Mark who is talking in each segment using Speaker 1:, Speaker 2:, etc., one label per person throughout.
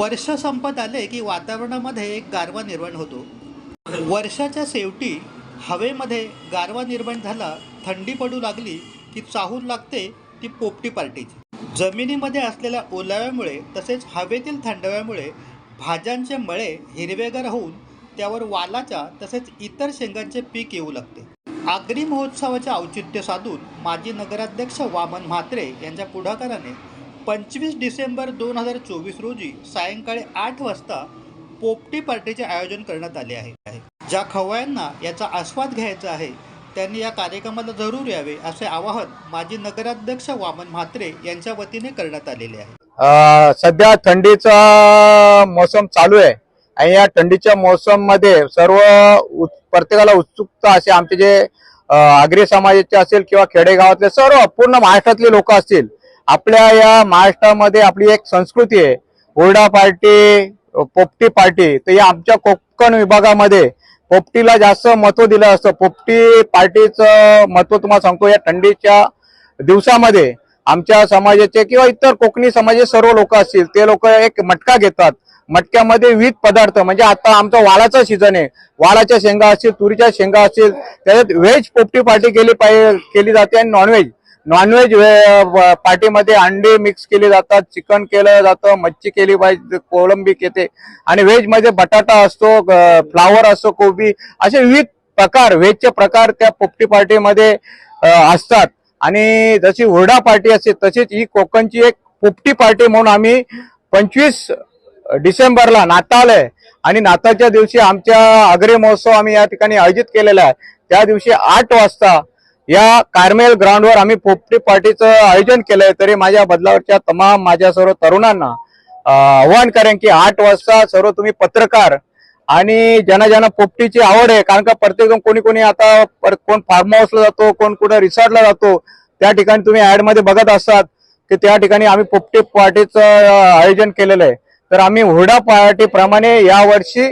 Speaker 1: वर्ष संपत आले की वातावरणामध्ये एक गारवा निर्माण होतो. वर्षाच्या शेवटी हवेमध्ये गारवा निर्माण झाला थंडी पडू लागली की चाहूल लागते ती पोपटी पार्टीची. जमिनीमध्ये असलेल्या ओलाव्यामुळे तसेच हवेतील थंडाव्यामुळे भाज्यांचे मळे हिरवेगार होऊन त्यावर वालाच्या तसेच इतर शेंगांचे पीक येऊ लागते. आग्री महोत्सवाचे औचित्य साधून माजी नगराध्यक्ष वामन म्हात्रे यांच्या पुढाकाराने पंचवीस डिसेंबर दोन हजार चोवीस रोजी सायंकाळी आठ वाजता पोपटी पार्टीचे आयोजन करण्यात आले आहे. ज्या खवळ्यांना याचा आस्वाद घ्यायचा आहे त्यांनी या कार्यक्रमाला जरूर यावे असे आवाहन माजी नगराध्यक्ष वामन म्हात्रे यांच्या वतीने करण्यात आलेले आहे.
Speaker 2: सध्या थंडीचा मोसम चालू आहे आणि या थंडीच्या मोसममध्ये सर्व प्रत्येकाला उत्सुकता असे आमचे जे आग्रे आगरी समाजाचे असेल किंवा खेडेगावातले सर्व पूर्ण महाराष्ट्रातले लोक असतील आपल्या या महाराष्ट्रामध्ये आपली एक संस्कृती आहे. हुरडा पार्टी पोपटी पार्टी. तर या आमच्या कोकण विभागामध्ये पोपटीला जास्त महत्त्व दिलं असतं. पोपटी पार्टीचं महत्त्व तुम्हाला सांगतो या थंडीच्या दिवसामध्ये आमच्या समाजाचे किंवा इतर कोकणी समाजाचे सर्व लोक असतील ते लोक एक मटका घेतात. मटक्यामध्ये विविध पदार्थ म्हणजे आता आमचा वालाचा सीझन आहे. वालाच्या शेंगा असतील तुरीच्या शेंगा असतील त्याच्यात व्हेज पोपटी पार्टी केली पाहिजे केली जाते आणि नॉनव्हेज नॉनव्हेज पार्टीमध्ये अंडे मिक्स केले जातात चिकन केलं जातं मच्छी केली पाहिजे कोळंबी येते आणि व्हेजमध्ये बटाटा असतो फ्लावर असतो कोबी असे विविध प्रकार व्हेजचे प्रकार त्या पोपटी पार्टीमध्ये असतात. आणि जशी हुरडा पार्टी असते तशीच ही कोकणची एक पोपटी पार्टी म्हणून आम्ही पंचवीस डिसेंबरला नाताल आहे. आणि नाताळच्या दिवशी आमच्या आग्रे महोत्सव आम्ही या ठिकाणी आयोजित केलेला आहे. त्या दिवशी आठ वाजता या कार्मेल ग्राउंडवर आम्ही पोपटी पार्टीचं आयोजन केलंय तरी माझ्या बदलावरच्या तमाम माझ्या सर्व तरुणांना आव्हान करेन की आठ वाजता सर्व तुम्ही पत्रकार आणि ज्यांना ज्यांना पोपटीची आवड आहे कारण का प्रत्येक जण कोणी कोणी आता पर- कोण फार्म हाऊसला जातो कोण कुठं रिसॉर्टला जातो त्या ठिकाणी तुम्ही ऍडमध्ये बघत असतात की त्या ठिकाणी आम्ही पोपटी पार्टीचं आयोजन केलेलं आहे. तर आम्ही हुरडा पार्टीप्रमाणे यावर्षी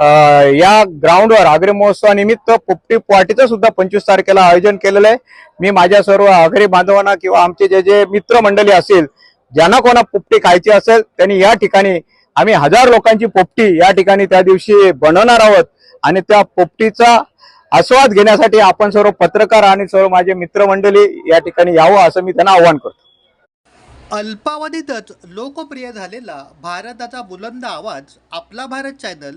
Speaker 2: या ग्राउंडवर आगरी महोत्सवानिमित्त पोपटी पार्टीचं सुद्धा पंचवीस तारखेला आयोजन केलेलं आहे. मी माझ्या सर्व आगरी बांधवांना किंवा आमचे जे जे मित्रमंडळी असेल ज्यांना कोणा पोपटी खायची असेल त्यांनी या ठिकाणी आम्ही हजार लोकांची पोपटी या ठिकाणी त्या दिवशी बनवणार आहोत. आणि त्या पोपटीचा आस्वाद घेण्यासाठी आपण सर्व पत्रकार आणि सर्व माझे मित्रमंडळी या ठिकाणी यावं असं मी त्यांना आव्हान करतो.
Speaker 1: अल्पावधीतच लोकप्रिय झालेला भारताचा बुलंद आवाज आपला Bharat channel